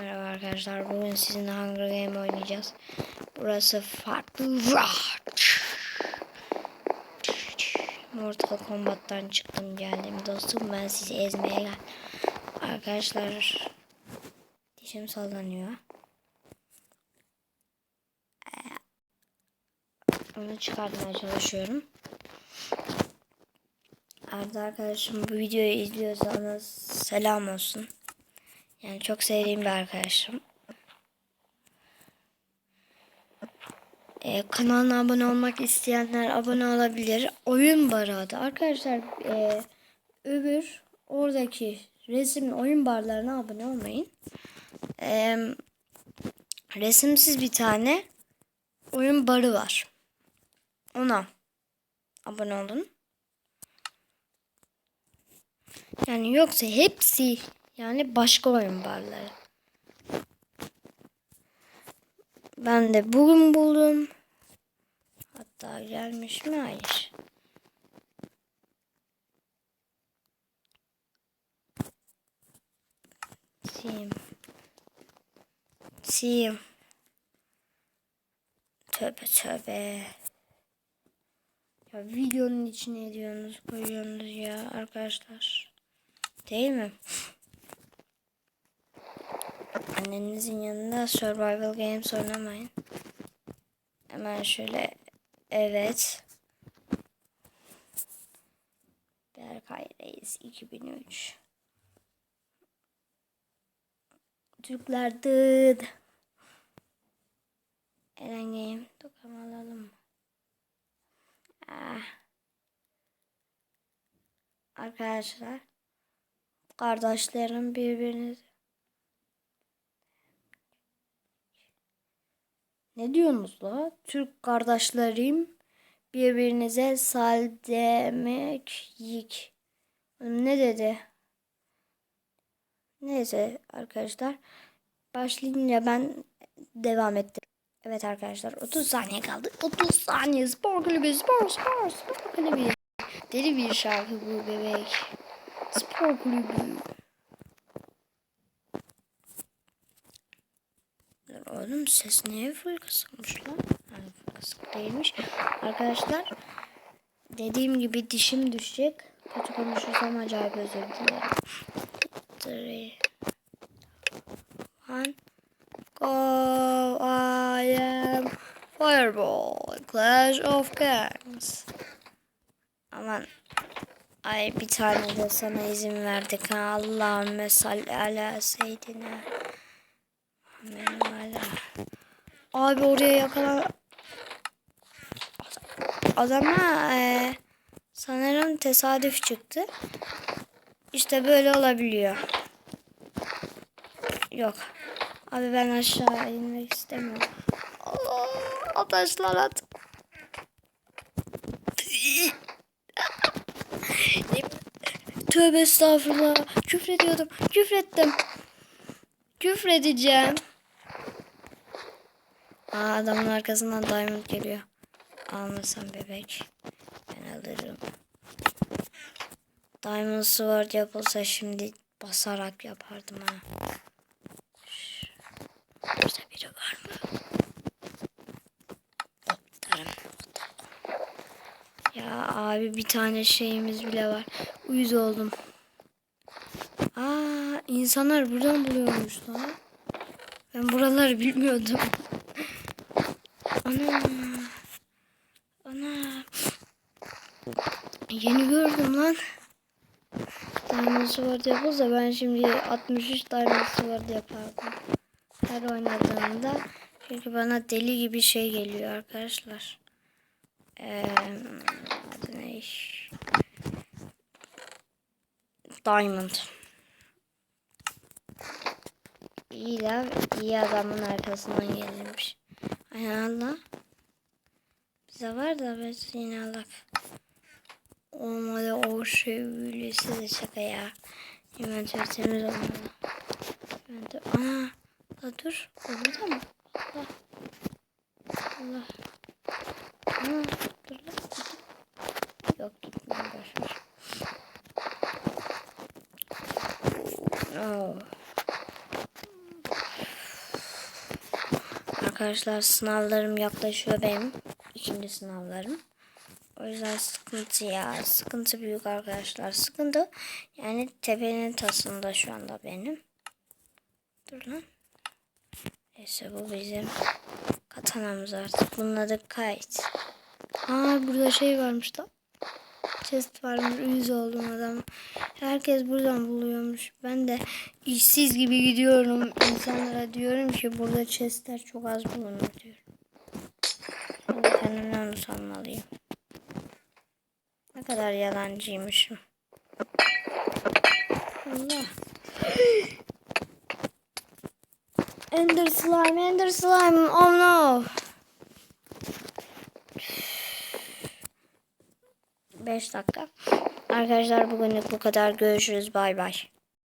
Merhaba arkadaşlar. Bugün sizinle Hunger Game oynayacağız. Burası farklı. Mortal Kombat'tan çıktım geldim dostum. Ben sizi ezmeye gel. Arkadaşlar dişim sallanıyor. Ee, Onu çıkartmaya çalışıyorum. Arda arkadaşım bu videoyu izliyorsanız selam olsun. Yani çok sevdiğim bir arkadaşım. Ee, kanalına abone olmak isteyenler abone olabilir. Oyun barı adı. Arkadaşlar e, öbür oradaki resim oyun barlarına abone olmayın. Ee, resimsiz bir tane oyun barı var. Ona abone olun. Yani yoksa hepsi yani başka oyun barları. Ben de bugün buldum. Hatta gelmiş mi? Hayır. Sim. Sim. Tövbe tövbe. Ya videonun içine ediyorsunuz koyuyorsunuz ya arkadaşlar. Değil mi? Annenizin yanında survival games oynamayın. Hemen şöyle evet. Berkay Reis 2003. Türkler dıd. Eren Game. Dokam alalım mı? Ah. Arkadaşlar. Kardeşlerim birbirini Ne diyorsunuz la? Türk kardeşlerim birbirinize sal demek yik. Ne dedi? Neyse arkadaşlar. Başlayınca ben devam ettim. Evet arkadaşlar 30 saniye kaldı. 30 saniye spor kulübü spor spor spor kulübü. Deli bir şarkı bu bebek. Spor kulübü. Oğlum ses niye full kısılmış lan? Yani full kısık değilmiş. Arkadaşlar dediğim gibi dişim düşecek. Kötü konuşursam acayip özür dilerim. Three. One. Go. I am Fireball. Clash of Clans. Aman. Ay bir tane de sana izin verdik. ha. Allahümme salli ala seyyidina. Benim. Abi oraya yakalan... Adama e, sanırım tesadüf çıktı. İşte böyle olabiliyor. Yok. Abi ben aşağı inmek istemiyorum. Allah, Ataşlar at. Tövbe estağfurullah. Küfrediyordum. Küfrettim. Küfredeceğim. Aa, adamın arkasından diamond geliyor. Almasam bebek. Ben alırım. Diamond sword yapılsa şimdi basarak yapardım ha. Burada biri var mı? Doktorum. Ya abi bir tane şeyimiz bile var. Uyuz oldum. Aa insanlar buradan buluyormuş lan. Ben buraları bilmiyordum. Ana. Ana. Yeni gördüm lan. Diamond Sword yapılsa ben şimdi 63 Diamond Sword yapardım. Her oynadığımda. Çünkü bana deli gibi şey geliyor arkadaşlar. Ee, ne? Diamond. İyi la, iyi adamın arkasından gelirmiş. Aynen Allah. Bize var da biz yine Allah. Olmadı o şey böylesi de şaka ya. Inventör temiz olmalı. Inventör. Ana. La dur. O burada mı? Allah. Allah. Ana. Dur la. Yok gitmiyor. Boşver. Oh. Arkadaşlar sınavlarım yaklaşıyor benim. İkinci sınavlarım. O yüzden sıkıntı ya. Sıkıntı büyük arkadaşlar. Sıkıntı yani tepenin tasında şu anda benim. Dur lan. Neyse bu bizim katanamız artık. Bunun adı kayıt. Aa burada şey varmış da. Chest varmış. Uyuz oldum adam. Herkes buradan buluyormuş. Ben de işsiz gibi gidiyorum. İnsanlara diyorum ki burada chestler çok az bulunur diyorum. De kendimden onu sanmalıyım. Ne kadar yalancıymışım. Allah. Ender slime, ender slime. Oh no. 5 dakika. Arkadaşlar bugünlük bu kadar. Görüşürüz. Bay bay.